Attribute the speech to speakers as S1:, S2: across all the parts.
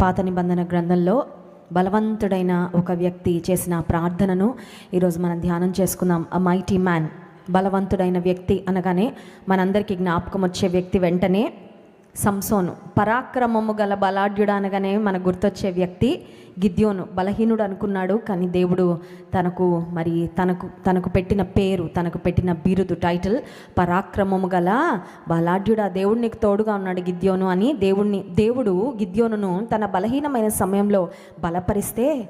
S1: పాత నిబంధన గ్రంథంలో బలవంతుడైన ఒక వ్యక్తి చేసిన ప్రార్థనను ఈరోజు మనం ధ్యానం చేసుకుందాం. అ మైటీ మ్యాన్ బలవంతుడైన వ్యక్తి అనగానే మనందరికీ జ్ఞాపకం వచ్చే వ్యక్తి వెంటనే సంసోను. పరాక్రమము గల బలాఢ్యుడు అనగానే మనకు గుర్తొచ్చే వ్యక్తి గిద్యోను. బలహీనుడు అనుకున్నాడు కానీ దేవుడు తనకు మరి తనకు తనకు పెట్టిన పేరు తనకు పెట్టిన బిరుదు టైటిల్ పరాక్రమము గల బలాఢ్యుడు. ఆ దేవుడు నీకు తోడుగా ఉన్నాడు గిద్యోను అని దేవుణ్ణి దేవుడు గిద్యోనును తన బలహీనమైన సమయంలో బలపరిస్తే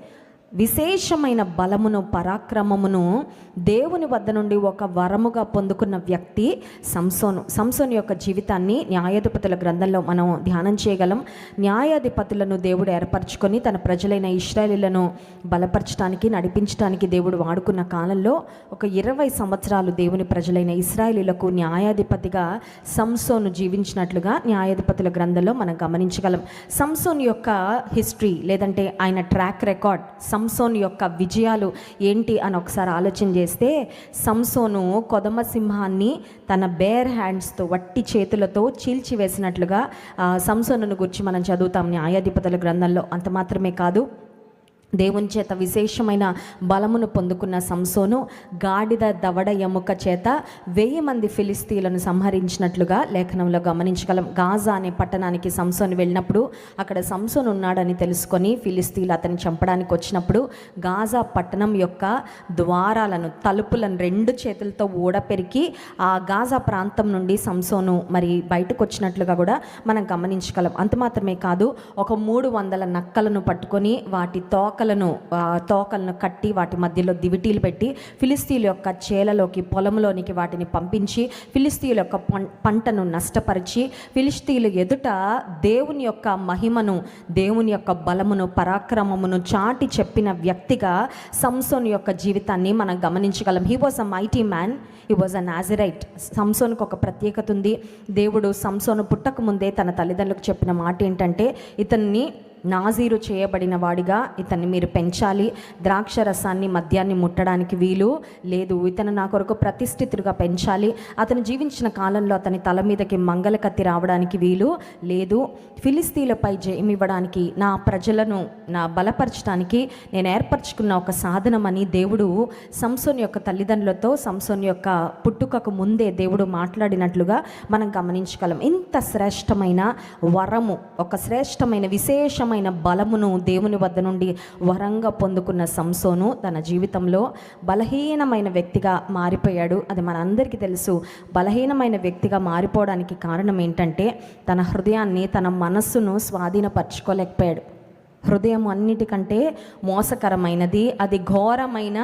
S1: విశేషమైన బలమును పరాక్రమమును దేవుని వద్ద నుండి ఒక వరముగా పొందుకున్న వ్యక్తి సంసోను. సంసోను యొక్క జీవితాన్ని న్యాయాధిపతుల గ్రంథంలో మనం ధ్యానం చేయగలం. న్యాయాధిపతులను దేవుడు ఏర్పరచుకొని తన ప్రజలైన ఇస్రాయలీలను బలపరచడానికి నడిపించడానికి దేవుడు వాడుకున్న కాలంలో ఒక ఇరవై సంవత్సరాలు దేవుని ప్రజలైన ఇస్రాయలీలకు న్యాయాధిపతిగా సంసోను జీవించినట్లుగా న్యాయాధిపతుల గ్రంథంలో మనం గమనించగలం. సంసోన్ యొక్క హిస్టరీ లేదంటే ఆయన ట్రాక్ రికార్డ్ సంసోన్ యొక్క విజయాలు ఏంటి అని ఒకసారి ఆలోచన చేస్తే సంసోను కొదమ సింహాన్ని తన బేర్ హ్యాండ్స్తో వట్టి చేతులతో చీల్చివేసినట్లుగా సంసోను గురించి మనం చదువుతాం న్యాయాధిపతుల గ్రంథంలో. అంత మాత్రమే కాదు దేవుని చేత విశేషమైన బలమును పొందుకున్న సంసోను గాడిద దవడ ఎముక చేత వెయ్యి మంది ఫిలిస్తీన్లను సంహరించినట్లుగా లేఖనంలో గమనించగలం. గాజా అనే పట్టణానికి సంసోను వెళ్ళినప్పుడు అక్కడ సంసోను ఉన్నాడని తెలుసుకొని ఫిలిస్తీన్లు అతన్ని చంపడానికి వచ్చినప్పుడు గాజా పట్టణం యొక్క ద్వారాలను తలుపులను రెండు చేతులతో ఊడపెరికి ఆ గాజా ప్రాంతం నుండి సంసోను మరి బయటకు వచ్చినట్లుగా కూడా మనం గమనించగలం. అంత మాత్రమే కాదు ఒక మూడు వందల నక్కలను పట్టుకొని వాటి తోకలను తోకలను కట్టి వాటి మధ్యలో దివిటీలు పెట్టి ఫిలిస్తీన్ల యొక్క చేలలోకి పొలంలోనికి వాటిని పంపించి ఫిలిస్తీన్ల యొక్క పం- పంటను నష్టపరిచి ఫిలిస్తీన్లు ఎదుట దేవుని యొక్క మహిమను దేవుని యొక్క బలమును పరాక్రమమును చాటి చెప్పిన వ్యక్తిగా సంసోన్ యొక్క జీవితాన్ని మనం గమనించగలం. He was a mighty man he was a Nazarite సంసోన్కు ఒక ప్రత్యేకత ఉంది. దేవుడు సంసోను పుట్టకముందే తన తల్లిదండ్రులకు చెప్పిన మాట ఏంటంటే ఇతన్ని నాజీరు చేయబడిన వాడిగా ఇతన్ని మీరు పెంచాలి. ద్రాక్ష రసాన్ని మద్యాన్ని ముట్టడానికి వీలు లేదు. ఇతను నా కొరకు ప్రతిష్ఠితుడిగా పెంచాలి. అతను జీవించిన కాలంలో అతని తల మీదకి మంగళ కత్తి రావడానికి వీలు లేదు. ఫిలిస్తీన్లపై జయమివ్వడానికి నా ప్రజలను నా బలపరచడానికి నేను ఏర్పరచుకున్న ఒక సాధనమని దేవుడు సంసోన్ యొక్క తల్లిదండ్రులతో సంసోన్ యొక్క పుట్టుకకు ముందే దేవుడు మాట్లాడినట్లుగా మనం గమనించగలం. ఇంత శ్రేష్టమైన వరము ఒక శ్రేష్టమైన విశేషమైన బలమును దేవుని వద్ద నుండి వరంగా పొందుకున్న సంసోను తన జీవితంలో బలహీనమైన వ్యక్తిగా మారిపోయాడు. అది మనందరికీ తెలుసు. బలహీనమైన వ్యక్తిగా మారిపోవడానికి కారణం ఏంటంటే తన హృదయాన్ని తన మనస్సును స్వాధీనపరచుకోలేకపోయాడు. హృదయం అన్నిటికంటే మోసకరమైనది అది ఘోరమైన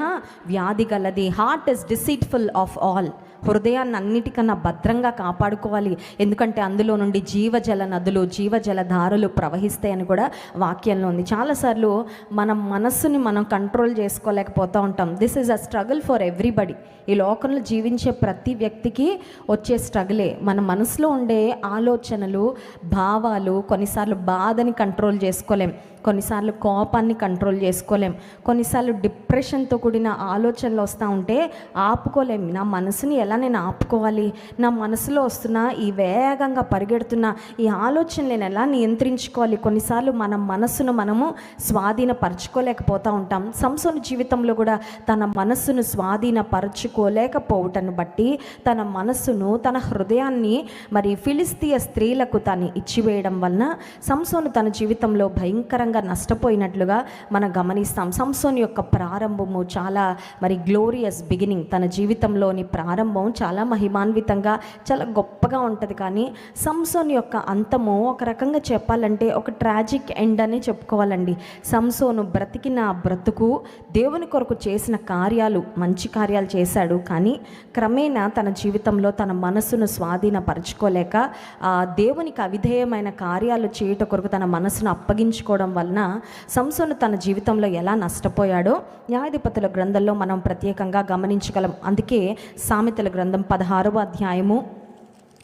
S1: వ్యాధి గలది. Heart is deceitful of all హృదయాన్ని అన్నిటికన్నా భద్రంగా కాపాడుకోవాలి. ఎందుకంటే అందులో నుండి జీవజల నదులు జీవజల ధారలు ప్రవహిస్తాయని కూడా వాక్యంలో ఉంది. చాలాసార్లు మనం మనస్సుని మనం కంట్రోల్ చేసుకోలేకపోతూ ఉంటాం. This is a struggle for everybody ఈ లోకంలో జీవించే ప్రతి వ్యక్తికి వచ్చే స్ట్రగులే మన మనసులో ఉండే ఆలోచనలు భావాలు కొన్నిసార్లు బాధని కంట్రోల్ చేసుకోలేం. కొన్నిసార్లు కోపాన్ని కంట్రోల్ చేసుకోలేం. కొన్నిసార్లు డిప్రెషన్తో కూడిన ఆలోచనలు వస్తూ ఉంటే ఆపుకోలేం. నా మనసుని ఎలా నేను ఆపుకోవాలి? నా మనసులో వస్తున్న ఈ వేగంగా పరిగెడుతున్న ఈ ఆలోచన నేను ఎలా నియంత్రించుకోవాలి? కొన్నిసార్లు మన మనసును మనము స్వాధీనపరచుకోలేకపోతూ ఉంటాం. సంసోను జీవితంలో కూడా తన మనస్సును స్వాధీనపరచుకోలేకపోవటను బట్టి తన మనస్సును తన హృదయాన్ని మరి ఫిలిస్తీయ స్త్రీలకు తను ఇచ్చివేయడం వలన సంసోను తన జీవితంలో భయంకరంగా నష్టపోయినట్లుగా మనం గమనిస్తాం. సంసోన్ యొక్క ప్రారంభము చాలా మరి గ్లోరియస్ బిగినింగ్. తన జీవితంలోని ప్రారంభం చాలా మహిమాన్వితంగా చాలా గొప్పగా ఉంటుంది. కానీ సంసోన్ యొక్క అంతము ఒక రకంగా చెప్పాలంటే ఒక ట్రాజిక్ ఎండ్ అని చెప్పుకోవాలండి. సంసోను బ్రతికిన బ్రతుకు దేవుని కొరకు చేసిన కార్యాలు మంచి కార్యాలు చేశాడు. కానీ క్రమేణా తన జీవితంలో తన మనసును స్వాధీనపరచుకోలేక ఆ దేవునికి అవిధేయమైన కార్యాలు చేయుట కొరకు తన మనసును అప్పగించుకోవడం వల్ల వలన సంసోను తన జీవితంలో ఎలా నష్టపోయాడో న్యాయాధిపతుల గ్రంథంలో మనం ప్రత్యేకంగా గమనించగలం. అందుకే సామెతల గ్రంథం పదహారవ అధ్యాయము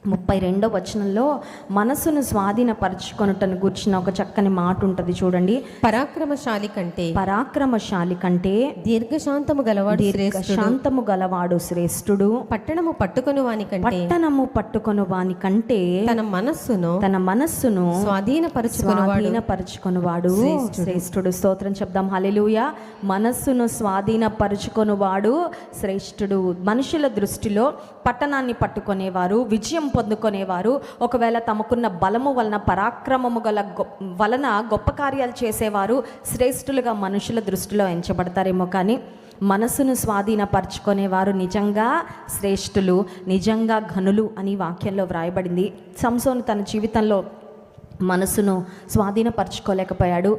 S1: ముప్పై రెండో వచనంలో మనసును స్వాధీనపరచుకొనుటను గూర్చిన ఒక చక్కని మాట ఉంటుంది చూడండి.
S2: పరాక్రమశాలి కంటే
S1: పరాక్రమశాలి కంటే
S2: దీర్ఘశాంతము గలవాడు
S1: శాంతము గలవాడు శ్రేష్ఠుడు.
S2: పట్టణము పట్టుకొని వాని కంటే
S1: పట్టణము పట్టుకొను వాని కంటే
S2: తన మనస్సును
S1: తన మనస్సును
S2: స్వాధీనపరచుకుని
S1: స్వాధీనపరచుకొనువాడు శ్రేష్ఠుడు. స్తోత్రం చెప్దాం. హల్లెలూయా. మనస్సును స్వాధీనపరచుకొనువాడు శ్రేష్ఠుడు. మనుషుల దృష్టిలో పట్టణాన్ని పట్టుకునేవారు. విజయం పొందుకునేవారు. ఒకవేళ తమకున్న బలము వలన పరాక్రమము గల గొ- వలన గొప్ప కార్యాలు చేసేవారు శ్రేష్ఠులుగా మనుషుల దృష్టిలో ఎంచబడతారేమో కానీ మనసును స్వాధీనపరచుకునేవారు నిజంగా శ్రేష్ఠులు నిజంగా ఘనులు అని వాక్యంలో వ్రాయబడింది. సంసోను తన జీవితంలో మనసును స్వాధీనపరచుకోలేకపోయాడు.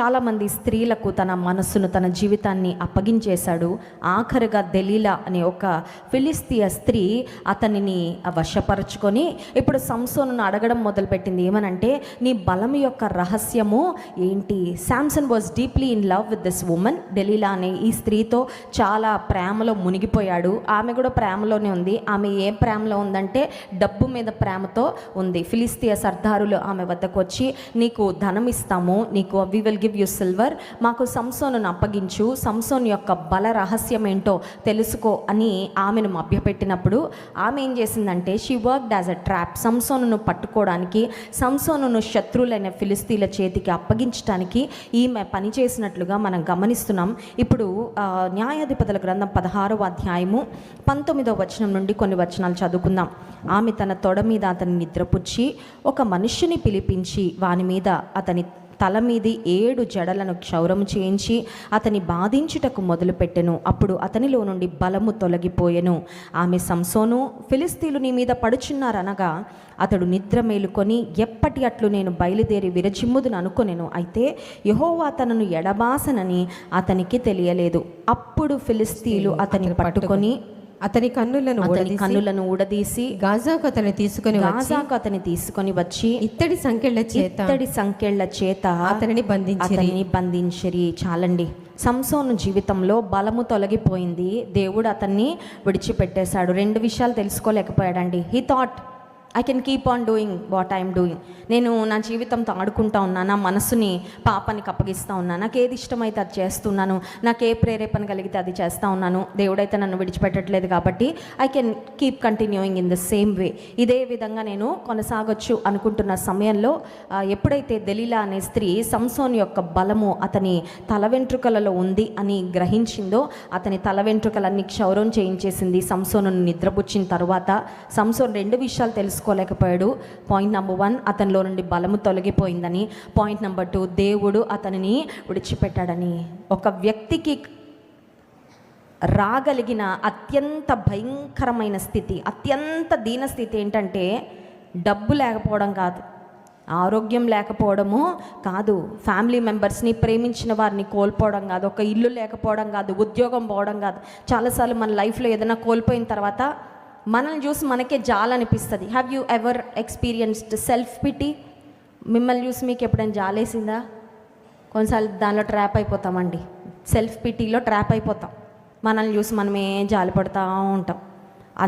S1: చాలామంది స్త్రీలకు తన మనస్సును తన జీవితాన్ని అప్పగించేశాడు. ఆఖరుగా దెలీలా అనే ఒక ఫిలిస్తీయ స్త్రీ అతనిని వశపరుచుకొని ఇప్పుడు సంసోను అడగడం మొదలుపెట్టింది. ఏమనంటే నీ బలం యొక్క రహస్యము ఏంటి? Samson was deeply in love with this woman Delilah అనే ఈ స్త్రీతో చాలా ప్రేమలో మునిగిపోయాడు. ఆమె కూడా ప్రేమలోనే ఉంది. ఆమె ఏ ప్రేమలో ఉందంటే డబ్బు మీద ప్రేమతో ఉంది. ఫిలిస్తీయ సర్దారులు ఆమె వద్దకు వచ్చి నీకు ధనం ఇస్తాము నీకు we will give you silver మాకు సంసోను అప్పగించు. సంసోన్ యొక్క బల రహస్యం ఏంటో తెలుసుకో అని ఆమెను మభ్యపెట్టినప్పుడు ఆమె ఏం చేసిందంటే she worked as a trap Samson పట్టుకోవడానికి సంసోను శత్రువులైన ఫిలిస్తీన్ల చేతికి అప్పగించడానికి ఈమె పనిచేసినట్లుగా మనం గమనిస్తున్నాం. ఇప్పుడు న్యాయాధిపతుల గ్రంథం పదహారవ అధ్యాయము పంతొమ్మిదవ వచనం నుండి కొన్ని వచనాలు చదువుకుందాం. ఆమె తన తొడ మీద అతని నిద్రపుచ్చి ఒక మనుష్యుని పిలిపించి వాని మీద అతని తల మీది ఏడు జడలను క్షౌరము చేయించి అతని బాధించుటకు మొదలుపెట్టెను. అప్పుడు అతనిలో నుండి బలము తొలగిపోయెను. ఆమె సంసోను ఫిలిస్తీన్లు నీ మీద పడుచున్నారనగా అతడు నిద్ర మేలుకొని ఎప్పటి అట్లు నేను బయలుదేరి విరచిమ్ముదును అనుకొనెను. అయితే యహోవా తనను ఎడబాసనని అతనికి తెలియలేదు. అప్పుడు ఫిలిస్తీన్లు అతని పట్టుకొని
S2: అతని కన్నులను
S1: అతని కన్నులను ఊడదీసి
S2: గాజాకు అతని తీసుకొని వచ్చి
S1: గాజాకు అతని తీసుకొని వచ్చి
S2: ఇత్తడి సంఖ్యల చేత
S1: ఇత్తడి సంకెళ్ళ చేత
S2: అతనిని బంధించి
S1: అతనిని బంధించిరి. చాలండి. సంసోను జీవితంలో బలము తొలగిపోయింది. దేవుడు అతన్ని విడిచిపెట్టేశాడు. రెండు విషయాలు తెలుసుకోలేకపోయాడండి. He thought I can keep on doing what I'm doing నేను నా జీవితంతో ఆడుకుంటా ఉన్నా నా మనసుని పాపానికి అప్పగిస్తూ ఉన్నా నాకు ఏది ఇష్టమైతే అది చేస్తున్నాను నాకు ఏ ప్రేరేపణ కలిగితే అది చేస్తూ ఉన్నాను. దేవుడైతే నన్ను విడిచిపెట్టట్లేదు కాబట్టి I can keep continuing in the same way ఇదే విధంగా నేను కొనసాగొచ్చు అనుకుంటున్న సమయంలో ఎప్పుడైతే దలీలా అనే స్త్రీ సంసోన్ యొక్క బలము అతని తల వెంట్రుకలలో ఉంది అని గ్రహించిందో అతని తల వెంట్రుకలన్నీ క్షౌరం చేయించేసింది సంసోను నిద్రపుచ్చిన తర్వాత. సంసోన్ రెండు విషయాలు తెలుసుకోలేకపోయాడు పాయింట్ నెంబర్ వన్ అతనిలో నుండి బలము తొలగిపోయిందని. పాయింట్ నెంబర్ టూ దేవుడు అతనిని విడిచిపెట్టాడని. ఒక వ్యక్తికి రాగలిగిన అత్యంత భయంకరమైన స్థితి అత్యంత దీన స్థితి ఏంటంటే డబ్బు లేకపోవడం కాదు. ఆరోగ్యం లేకపోవడము కాదు. ఫ్యామిలీ మెంబర్స్ని ప్రేమించిన వారిని కోల్పోవడం కాదు. ఒక ఇల్లు లేకపోవడం కాదు. ఉద్యోగం పోవడం కాదు. చాలాసార్లు మన లైఫ్లో ఏదైనా కోల్పోయిన తర్వాత మనల్ని చూసి మనకే జాలనిపిస్తుంది have you ever experienced self pity మిమ్మల్ని చూసి మీకు ఎప్పుడైనా జాలేసిందా కొన్నిసార్లు దానిలో ట్రాప్ అయిపోతామండి సెల్ఫ్ పిటీలో ట్రాప్ అయిపోతాం. మనల్ని చూసి మనమే జాలి పడుతూ ఉంటాం.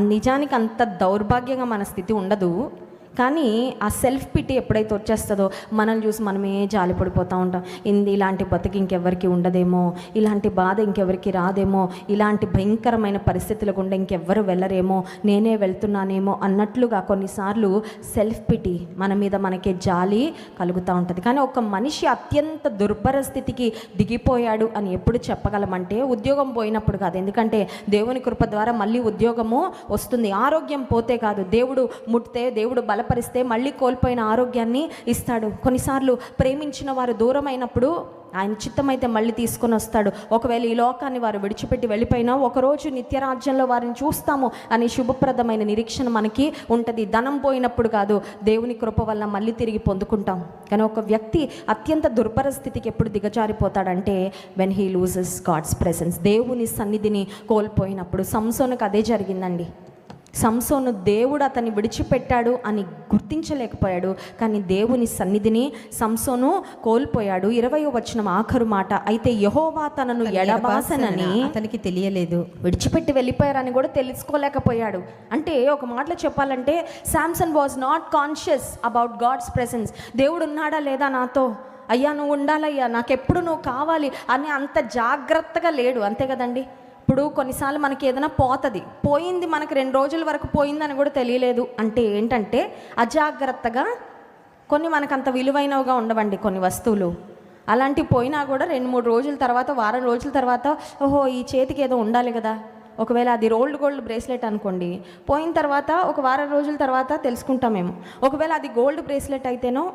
S1: నిజానికి అంత దౌర్భాగ్యంగా మన స్థితి ఉండదు. కానీ ఆ సెల్ఫ్ పిటి ఎప్పుడైతే వచ్చేస్తుందో మనల్ని చూసి మనమే జాలి పడిపోతూ ఉంటాం. ఇంది ఇలాంటి బతికి ఇంకెవరికి ఉండదేమో ఇలాంటి బాధ ఇంకెవరికి రాదేమో ఇలాంటి భయంకరమైన పరిస్థితుల గుండా ఇంకెవ్వరు వెళ్ళరేమో నేనే వెళ్తున్నానేమో అన్నట్లుగా కొన్నిసార్లు సెల్ఫ్ పిటి మన మీద మనకే జాలి కలుగుతూ ఉంటుంది. కానీ ఒక మనిషి అత్యంత దుర్భర స్థితికి దిగిపోయాడు అని ఎప్పుడు చెప్పగలమంటే ఉద్యోగం పోయినప్పుడు కాదు. ఎందుకంటే దేవుని కృప ద్వారా మళ్ళీ ఉద్యోగము వస్తుంది. ఆరోగ్యం పోతే కాదు. దేవుడు ముట్టితే దేవుడు బల బలపరిస్తే మళ్ళీ కోల్పోయిన ఆరోగ్యాన్ని ఇస్తాడు. కొన్నిసార్లు ప్రేమించిన వారు దూరం అయినప్పుడు ఆయన చిత్తమైతే మళ్ళీ తీసుకొని వస్తాడు. ఒకవేళ ఈ లోకాన్ని వారు విడిచిపెట్టి వెళ్ళిపోయినా ఒకరోజు నిత్యరాజ్యంలో వారిని చూస్తాము అనే శుభప్రదమైన నిరీక్షణ మనకి ఉంటుంది. ధనం పోయినప్పుడు కాదు దేవుని కృప వల్ల మళ్ళీ తిరిగి పొందుకుంటాం. కానీ ఒక వ్యక్తి అత్యంత దుర్భర స్థితికి ఎప్పుడు దిగజారిపోతాడంటే when he loses God's presence దేవుని సన్నిధిని కోల్పోయినప్పుడు. సంసోనకు అదే జరిగిందండి. సంసోను దేవుడు అతన్ని విడిచిపెట్టాడు అని గుర్తించలేకపోయాడు. కానీ దేవుని సన్నిధిని సంసోను కోల్పోయాడు. ఇరవయో వచ్చిన ఆఖరు మాట. అయితే యహోవా తనను ఎడబాసనని
S2: అతనికి తెలియలేదు.
S1: విడిచిపెట్టి వెళ్ళిపోయారని కూడా తెలుసుకోలేకపోయాడు. అంటే ఒక మాటలో చెప్పాలంటే Samson was not conscious about God's presence దేవుడు ఉన్నాడా లేదా నాతో? అయ్యా నువ్వు ఉండాలయ్యా నాకెప్పుడు నువ్వు కావాలి? అని అంత జాగ్రత్తగా లేడు. అంతే కదండి? ఇప్పుడు కొన్నిసార్లు మనకి ఏదైనా పోతుంది. పోయింది మనకి రెండు రోజుల వరకు పోయిందని కూడా తెలియలేదు. అంటే ఏంటంటే అజాగ్రత్తగా కొన్ని మనకు అంత విలువైనవిగా ఉండవండి కొన్ని వస్తువులు. అలాంటివి పోయినా కూడా రెండు మూడు రోజుల తర్వాత వారం రోజుల తర్వాత ఓహో ఈ చేతికి ఏదో ఉండాలి కదా. ఒకవేళ అది రోల్డ్ గోల్డ్ బ్రేస్లెట్ అనుకోండి. పోయిన తర్వాత ఒక వారం రోజుల తర్వాత తెలుసుకుంటాం మేము. ఒకవేళ అది గోల్డ్ బ్రేస్లెట్ అయితేనో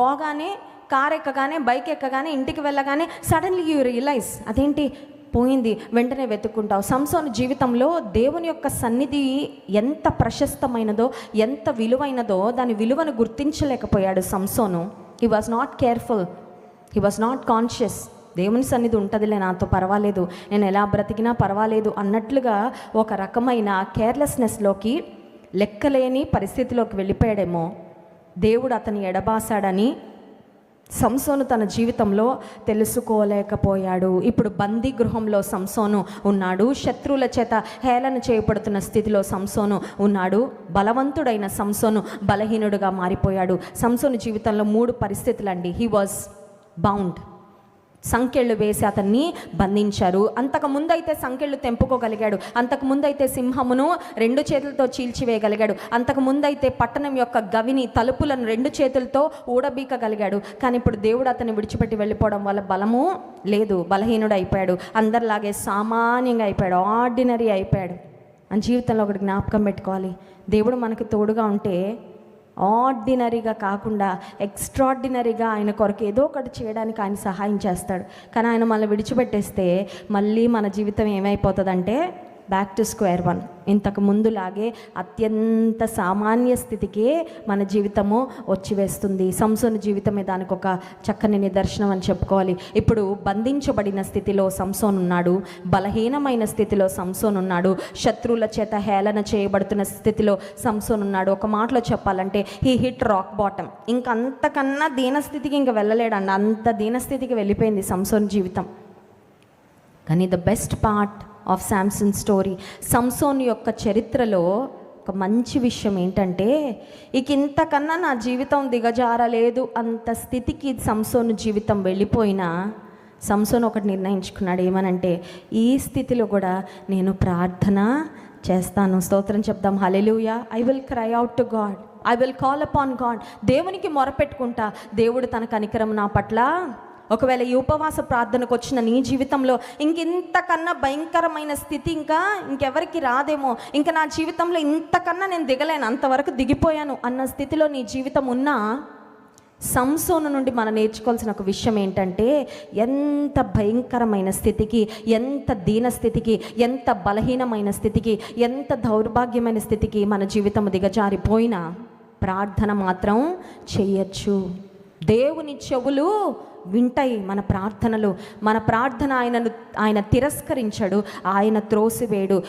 S1: పోగానే కార్ ఎక్కగానే బైక్ ఎక్కగానే ఇంటికి వెళ్ళగానే సడన్లీ యూ రియలైజ్ అదేంటి? పోయింది వెంటనే వెతుక్కుంటావు. సంసోను జీవితంలో దేవుని యొక్క సన్నిధి ఎంత ప్రశస్తమైనదో ఎంత విలువైనదో దాని విలువను గుర్తించలేకపోయాడు Samson. He was not careful he was not conscious దేవుని సన్నిధి ఉంటుందిలే నాతో పర్వాలేదు. నేను ఎలా బ్రతికినా పర్వాలేదు అన్నట్లుగా ఒక రకమైన కేర్లెస్నెస్లోకి లెక్కలేని పరిస్థితిలోకి వెళ్ళిపోయాడేమో. దేవుడు అతని ఎడబాసాడని సంసోను తన జీవితంలో తెలుసుకోలేకపోయాడు. ఇప్పుడు బందీ గృహంలో సంసోను ఉన్నాడు. శత్రువుల చేత హేళన చేయబడుతున్న స్థితిలో సంసోను ఉన్నాడు. బలవంతుడైన సంసోను బలహీనుడుగా మారిపోయాడు. సంసోను జీవితంలో మూడు పరిస్థితులండి. హీ వాజ్ బౌండ్ సంకెళ్ళు వేసి అతన్ని బంధించారు. అంతకు ముందైతే సంకెళ్ళు తెంపుకోగలిగాడు. అంతకు ముందైతే సింహమును రెండు చేతులతో చీల్చివేయగలిగాడు. అంతకు ముందైతే పట్టణం యొక్క గవిని తలుపులను రెండు చేతులతో ఊడబీకగలిగాడు. కానీ ఇప్పుడు దేవుడు అతన్ని విడిచిపెట్టి వెళ్ళిపోవడం వల్ల బలము లేదు. బలహీనుడు అయిపోయాడు. అందరిలాగే సామాన్యంగా అయిపోయాడు. ఆర్డినరీ అయిపోయాడు. అని జీవితంలో ఒకటి జ్ఞాపకం పెట్టుకోవాలి. దేవుడు మనకు తోడుగా ఉంటే ఆర్డినరీగా కాకుండా ఎక్స్ట్రాడినరీగా ఆయన కొరకు ఏదో ఒకటి చేయడానికి ఆయన సహాయం చేస్తాడు. కానీ ఆయన మనల్ని విడిచిపెట్టేస్తే మళ్ళీ మన జీవితం ఏమైపోతుందంటే బ్యాక్ టు స్క్వేర్ వన్ ఇంతకు ముందులాగే అత్యంత సామాన్య స్థితికే మన జీవితము వచ్చివేస్తుంది సంసోను జీవితమే దానికి ఒక చక్కని నిదర్శనం అని చెప్పుకోవాలి. ఇప్పుడు బంధించబడిన స్థితిలో సంసోన్ ఉన్నాడు బలహీనమైన స్థితిలో సంసోన్ ఉన్నాడు శత్రువుల చేత హేళన చేయబడుతున్న స్థితిలో సంసోన్ ఉన్నాడు ఒక మాటలో చెప్పాలంటే హీ హిట్ రాక్ బాటమ్ ఇంకంతకన్నా దీనస్థితికి ఇంక వెళ్ళలేడండి. అంత దీనస్థితికి వెళ్ళిపోయింది సంసోన్ జీవితం. కానీ the best part of Samson story Samson యొక్క చరిత్రలో ఒక మంచి విషయం ఏంటంటే ఇక ఇంతకన్నా నా జీవితం దిగజారలేదు అంత స్థితికి సంసోను జీవితం వెళ్ళిపోయినా సంసోన్ ఒకటి నిర్ణయించుకున్నాడు ఏమనంటే ఈ స్థితిలో కూడా నేను ప్రార్థన చేస్తాను. స్తోత్రం చెప్దాం. Hallelujah I will cry out to God I will call upon God దేవునికి మొరపెట్టుకుంటా. దేవుడు తన కనికరం నా పట్ల ఒకవేళ ఈ ఉపవాస ప్రార్థనకు వచ్చిన నీ జీవితంలో ఇంకెంతకన్నా భయంకరమైన స్థితి ఇంకా ఇంకెవరికి రాదేమో. ఇంకా నా జీవితంలో ఇంతకన్నా నేను దిగలేను అంతవరకు దిగిపోయాను అన్న స్థితిలో నీ జీవితం ఉన్నా సంసోను నుండి మనం నేర్చుకోవాల్సిన ఒక విషయం ఏంటంటే ఎంత భయంకరమైన స్థితికి ఎంత దీన స్థితికి ఎంత బలహీనమైన స్థితికి ఎంత దౌర్భాగ్యమైన స్థితికి మన జీవితం దిగజారిపోయినా ప్రార్థన మాత్రం చేయొచ్చు. దేవుని చెవులు వింటాయి మన ప్రార్థనలు. మన ప్రార్థన ఆయనను ఆయన తిరస్కరించడు ఆయన త్రోసివేడు.